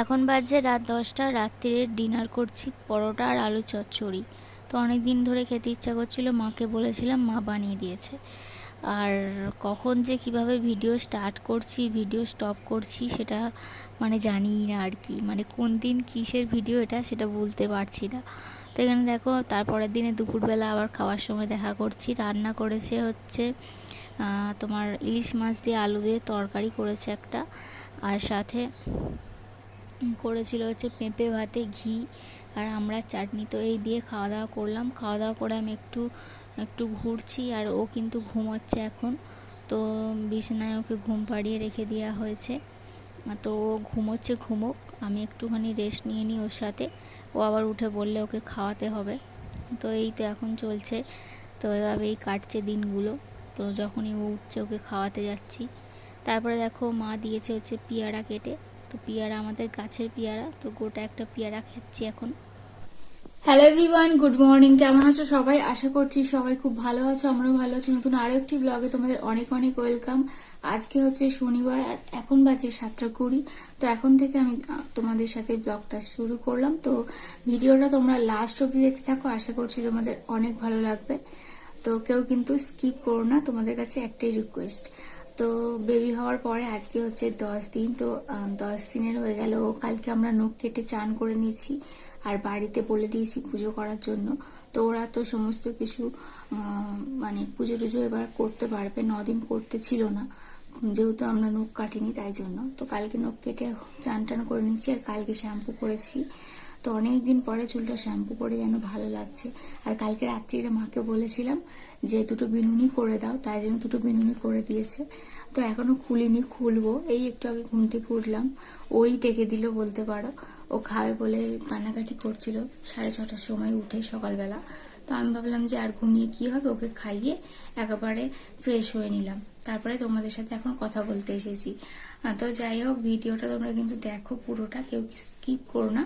এখন বাজে রাত দশটা রাত্রির ডিনার করছি, পরোটা আর আলু চচ্চড়ি। তো অনেক দিন ধরে খেতে ইচ্ছা করছিল, মাকে বলেছিলাম, মা বানিয়ে দিয়েছে। আর কখন যে কীভাবে ভিডিও স্টার্ট করছি, ভিডিও স্টপ করছি, সেটা মানে জানিই না আর কি। মানে কোন দিন কিসের ভিডিও এটা, সেটা বলতে পারছি না। তো এখানে দেখো, তারপরের দিনে দুপুরবেলা আবার খাওয়ার সময় দেখা করছি। রান্না করেছে হচ্ছে তোমার ইলিশ মাছ দিয়ে আলু দিয়ে তরকারি করেছে একটা। আর সাথে করেছিল হচ্ছে পেঁপে ভাতে ঘি আর আমরা চাটনি তো এই দিয়ে খাওয়া দাওয়া করলাম। খাওয়া দাওয়া করে আমি একটু একটু ঘুরছি আর ও কিন্তু ঘুমাচ্ছে এখন। তো বিছানায় ওকে ঘুম পাড়িয়ে রেখে দেওয়া হয়েছে। তো ও ঘুমোচ্ছে, ঘুমোক। আমি একটুখানি রেস্ট নিয়ে নিই ওর সাথে। ও আবার উঠে বললে ওকে খাওয়াতে হবে। তো এই তো এখন চলছে। তো এভাবেই কাটছে দিনগুলো। তো যখনই ও উঠছে ওকে খাওয়াতে যাচ্ছি। তারপরে দেখো মা দিয়েছে হচ্ছে পেয়ারা কেটে। তো পেয়ারা, আমাদের গাছের পেয়ারা, তো গোটা একটা পেয়ারা খাচ্ছি এখন। হ্যালো এভরিওয়ান গুড মর্নিং কেমন আছো সবাই? আশা করছি সবাই খুব ভালো আছো, আমরাও ভালো আছি। নতুন আরও একটি ব্লগে তোমাদের অনেক অনেক ওয়েলকাম আজকে হচ্ছে শনিবার আর এখন বাজে সাতটা কুড়ি। তো এখন থেকে আমি তোমাদের সাথে ব্লগটা শুরু করলাম। তো ভিডিওটা তোমরা লাস্ট অবধি দেখতে থাকো, আশা করছি তোমাদের অনেক ভালো লাগবে। তো কেউ কিন্তু স্কিপ করো না, তোমাদের কাছে একটাই রিকোয়েস্ট তো বেবি হওয়ার পরে আজকে হচ্ছে দশ দিন, তো দশ দিনের হয়ে গেল। কালকে আমরা নখ কেটে চান করে নিয়েছি আর বাড়িতে বলে দিয়েছি পুজো করার জন্য। তো ওরা তো সমস্ত কিছু মানে পুজো টুজো এবার করতে পারবে দিন করতে ছিল না। যেহেতু আমরা নখ কাটিনি তাই জন্য। তো কালকে নখ কেটে চান টান করে নিয়েছি আর কালকে শ্যাম্পু করেছি। তো অনেক দিন পরে চুলটা শ্যাম্পু করে যেন ভালো লাগছে। আর কালকে রাত্রিরে মাকে বলেছিলাম যে, দুটো বিনুনি করে দাও। তাই জন্য দুটো বিনুনি করে দিয়েছে। তো এখনও খুলিনি, খুলবো। এই একটু আগে ঘুম থেকে উঠলাম। ওই ডেকে দিল বলতে পারো। ও খাবে বলে কান্নাকাটি করছিল সাড়ে ছটার সময় উঠে সকালবেলা। তো আমি ভাবলাম যে, আর ঘুমিয়ে কি হবে? ওকে খাইয়ে একেবারে ফ্রেশ হয়ে নিলাম। তারপরে তোমাদের সাথে এখন কথা বলতে এসেছি। তো যাই হোক, ভিডিওটা তোমরা কিন্তু দেখো পুরোটা। কেউ স্কিপ করো না।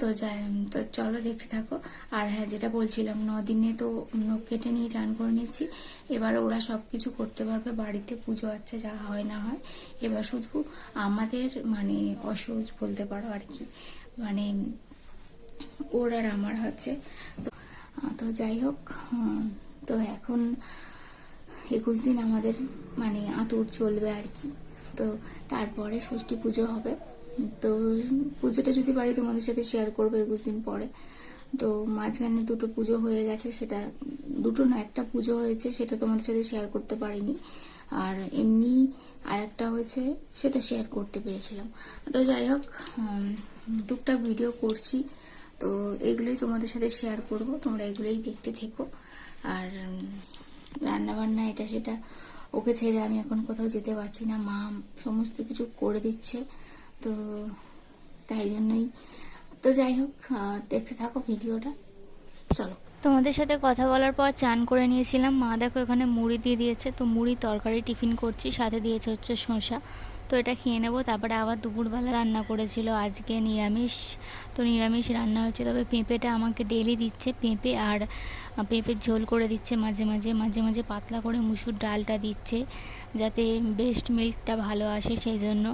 তো যাই তো চলো দেখতে থাকো। আর হ্যাঁ যেটা বলছিলাম দিনে তো নখ কেটে নিয়ে চান করে নিয়েছি। এবার ওরা সব কিছু করতে পারবে, বাড়িতে পুজো আচ্ছা যা হয় না হয়। এবার শুধু আমাদের মানে অসহজ বলতে পারো আর কি। মানে ওর আর আমার হচ্ছে। তো তো যাই হোক তো এখন একুশ দিন আমাদের মানে আতুর চলবে আর কি। তো তারপরে ষষ্ঠী পুজো হবে। তো পুজোটা যদি পারি তোমাদের সাথে শেয়ার করব একুশ দিন পরে। তো মাঝখানে দুটো পুজো হয়ে গেছে, সেটা দুটো না, একটা পুজো হয়েছে, সেটা তোমাদের সাথে শেয়ার করতে পারিনি। আর এমনি আর একটা হয়েছে, সেটা শেয়ার করতে পেরেছিলাম। তো যাই হোক টুকটাক ভিডিও করছি। তো এগুলোই তোমাদের সাথে শেয়ার করব, তোমরা এগুলোই দেখতে থেকো। আর রান্না বান্না এটা সেটা ওকে ছেড়ে আমি এখন কোথাও যেতে পারছি না। মা সমস্ত কিছু করে দিচ্ছে। তো তাই জন্যই। তো যাই হোক দেখতে থাকো ভিডিওটা। চলো। তোমাদের সাথে কথা বলার পর চান করে নিয়েছিলাম। মা দেখো এখানে মুড়ি দিয়ে দিয়েছে। তো মুড়ি তরকারি টিফিন করছি। সাথে দিয়েছে হচ্ছে শসা। এটা খেয়ে নেব। তারপরে আবার দুপুরবেলা রান্না করেছিল আজকে নিরামিষ। তো নিরামিষ রান্না হচ্ছে, তবে পেঁপেটা আমাকে ডেলি দিচ্ছে। পেঁপে আর পেঁপের ঝোল করে দিচ্ছে মাঝে মাঝে। মাঝে মাঝে পাতলা করে মুসুর ডালটা দিচ্ছে যাতে ব্রেস্ট মিল্কটা ভালো আসে সেই জন্য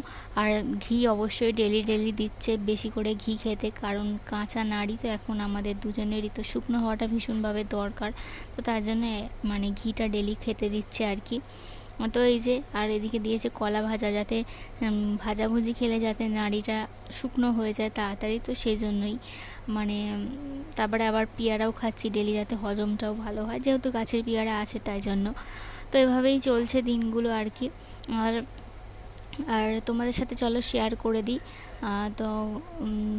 আর ঘি অবশ্যই ডেলি ডেলি দিচ্ছে। বেশি করে ঘি খেতে, কারণ কাঁচা নাড়ি তো এখন আমাদের দুজনেরই। তো শুকনো হওয়াটা ভীষণভাবে দরকার। তো তার জন্য মানে ঘিটা ডেলি খেতে দিচ্ছে আর কি। তো এই যে, আর এদিকে দিয়েছে কলা ভাজা যাতে ভাজাভুজি খেলে যাতে নাড়িটা শুকনো হয়ে যায় তাড়াতাড়ি, তো সেই জন্যই। মানে তারপরে আবার পেয়ারাও খাচ্ছি, ডেলি যাতে হজমটাও ভালো হয়, যেহেতু গাছের পেয়ারা আছে তাই জন্য। তো এভাবেই চলছে দিনগুলো আর কি। আর আর তোমাদের সাথে চলো শেয়ার করে দিই। তো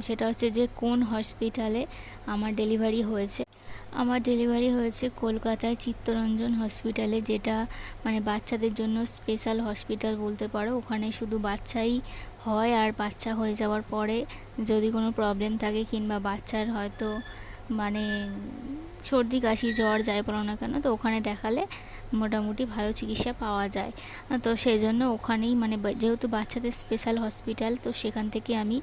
সেটা হচ্ছে যে কোন হসপিটালে আমার ডেলিভারি হয়েছে। আমার ডেলিভারি হয়েছে কলকাতায় চিত্তরঞ্জন হসপিটালে যেটা মানে বাচ্চাদের জন্য স্পেশাল হসপিটাল বলতে পারো। ওখানে শুধু বাচ্চাই হয় আর বাচ্চা হয়ে যাওয়ার পরে যদি কোনো প্রবলেম থাকে কিংবা বাচ্চার হয়তো মানে সর্দি, কাশি, জ্বর যায় বলো না কেন, তো ওখানে দেখালে মোটামুটি ভালো চিকিৎসা পাওয়া যায়। তো সেই জন্য ওখানেই মানে যেহেতু বাচ্চাদের স্পেশাল হসপিটাল তো সেখান থেকে আমি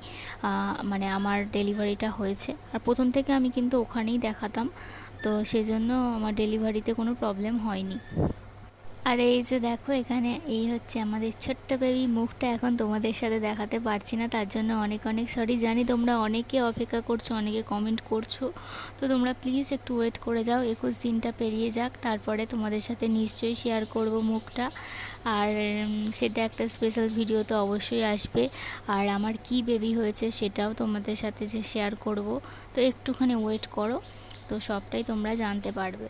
মানে আমার ডেলিভারিটা হয়েছে। আর প্রথম থেকে আমি কিন্তু ওখানেই দেখাতাম। তো সেই জন্য আমার ডেলিভারিতে কোনো প্রবলেম হয়নি। আর এই যে দেখো এখানে এই হচ্ছে আমাদের ছোট্ট বেবি মুখটা এখন তোমাদের সাথে দেখাতে পারছি না, তার জন্য অনেক অনেক সরি জানি তোমরা অনেকে অপেক্ষা করছ, অনেকে কমেন্ট করছ, তো তোমরা প্লিজ একটু ওয়েট করে যাও, একুশ দিনটা পেরিয়ে যাক, তারপরে তোমাদের সাথে নিশ্চয়ই শেয়ার করব মুখটা, আর সেটা একটা স্পেশাল ভিডিও তো অবশ্যই আসবে, আর আমার কি বেবি হয়েছে সেটাও তোমাদের সাথে যে শেয়ার করব, তো একটুখানি ওয়েট করো, তো সবটাই তোমরা জানতে পারবে।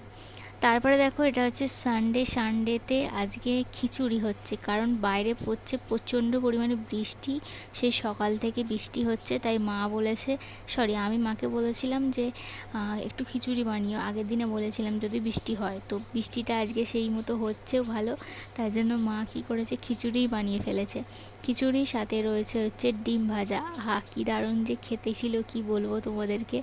তারপরে দেখো এটা হচ্ছে সানডে সানডেতে আজকে খিচুড়ি হচ্ছে। কারণ বাইরে পড়ছে প্রচণ্ড পরিমাণে বৃষ্টি সেই সকাল থেকে বৃষ্টি হচ্ছে, তাই মা বলেছে সরি আমি মাকে বলেছিলাম যে একটু খিচুড়ি বানিও। আগের দিনে বলেছিলাম যদি বৃষ্টি হয়। তো বৃষ্টিটা আজকে সেই মতো হচ্ছেও ভালো। তাই জন্য মা কী করেছে খিচুড়ি বানিয়ে ফেলেছে। খিচুড়ির সাথে রয়েছে হচ্ছে ডিম ভাজা। হা কী দারুণ যে খেতে ছিল, কি বলব তোমাদেরকে?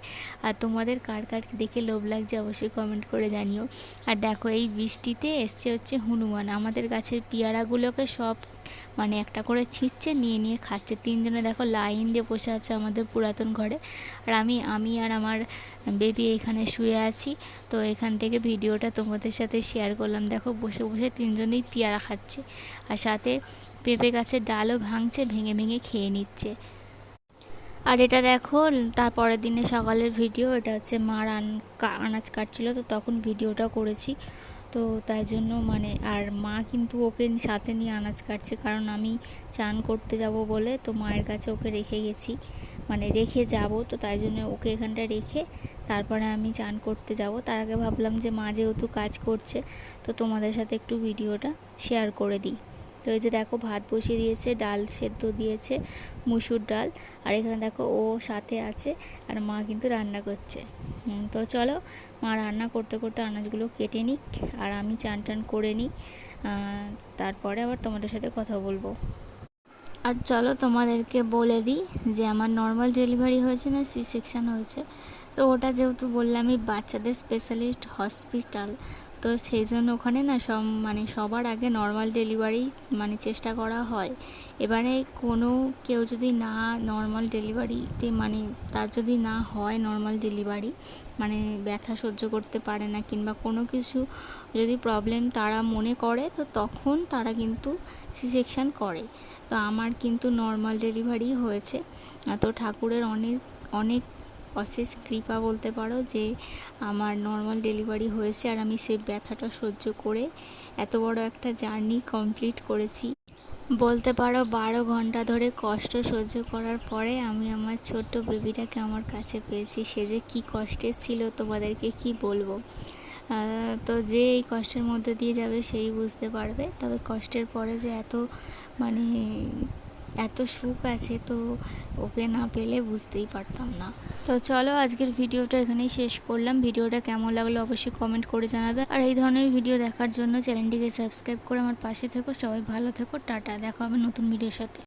আর তোমাদের কার কার দেখে লোভ লাগছে অবশ্যই কমেন্ট করে জানিও। আর দেখো এই বৃষ্টিতে এসছে হচ্ছে হনুমান। আমাদের গাছের পেয়ারাগুলোকে সব মানে একটা করে ছিঁচছে নিয়ে নিয়ে খাচ্ছে। তিনজনে দেখো লাইন দিয়ে বসে আছে আমাদের পুরাতন ঘরে। আর আমি আমি আর আমার বেবি এখানে শুয়ে আছি। তো এখান থেকে ভিডিওটা তোমাদের সাথে শেয়ার করলাম। দেখো বসে বসে তিনজনেই পেয়ারা খাচ্ছে। আর সাথে পেঁপে গাছের ডালও ভাঙছে, ভেঙে ভেঙে খেয়ে নিচ্ছে। আর এটা দেখো তার পরের দিনে সকালের ভিডিও এটা হচ্ছে মা রান আনাজ কাটছিল, তো তখন ভিডিওটা করেছি। তো তাই জন্য মানে আর মা কিন্তু ওকে সাথে নিয়ে আনাজ কাটছে, কারণ আমি চান করতে যাব বলে, তো মায়ের কাছে ওকে রেখে গেছি। মানে রেখে যাব, তো তাই জন্য ওকে এখানটা রেখে তারপরে আমি চান করতে যাব। তার আগে ভাবলাম যে মা যেহেতু কাজ করছে, তো তোমাদের সাথে একটু ভিডিওটা শেয়ার করে দিই। তো এই যে দেখো ভাত বসিয়ে দিয়েছে, ডাল সেদ্ধ দিয়েছে, মুসুর ডাল। আর এখানে দেখো ও সাথে আছে আর মা কিন্তু রান্না করছে। তো চলো মা রান্না করতে করতে আনাজগুলো কেটে নিক আর আমি চান টান করে নিই। তারপরে আবার তোমাদের সাথে কথা বলব। আর চলো তোমাদেরকে বলে দিই যে আমার নর্মাল ডেলিভারি হয়েছে না সি সেকশান হয়েছে। তো ওটা যেহেতু বললামই, বাচ্চাদের স্পেশালিস্ট হসপিটাল তো সেই জন্য ওখানে না সব মানে সবার আগে নর্মাল ডেলিভারি মানে চেষ্টা করা হয়। এবারে কোনো কেউ যদি না নর্মাল ডেলিভারিতে মানে তার যদি না হয় নর্মাল ডেলিভারি মানে ব্যথা সহ্য করতে পারে না কিংবা কোনো কিছু যদি প্রবলেম তারা মনে করে, তো তখন তারা কিন্তু সি সেকশন করে। তো আমার কিন্তু নর্মাল ডেলিভারি হয়েছে। তো ঠাকুরের অনেক অনেক অশেষ কৃপা বলতে পারো যে আমার নর্মাল ডেলিভারি হয়েছে আর আমি সেই ব্যথাটা সহ্য করে এত বড় একটা জার্নি কমপ্লিট করেছি। বলতে পারো বারো ঘণ্টা ধরে কষ্ট সহ্য করার পরে আমি আমার ছোট্ট বেবিটাকে আমার কাছে পেয়েছি। সে যে কী কষ্টের ছিল তোমাদেরকে কি বলব? তো যে এই কষ্টের মধ্যে দিয়ে যাবে সেই বুঝতে পারবে। তবে কষ্টের পরে যে এত মানে এত সুখ আছে তো ওকে না পেলে বুঝতেই পারতাম না। তো চলো আজকের ভিডিওটা এখানেই শেষ করলাম। ভিডিওটা কেমন লাগল অবশ্যই কমেন্ট করে জানাবে। আর এই ধরনের ভিডিও দেখার জন্য চ্যানেলটিকে সাবস্ক্রাইব করে আমার পাশে থেকো। সবাই ভালো থেকো। টাটা। দেখা হবে নতুন ভিডিওর সাথে।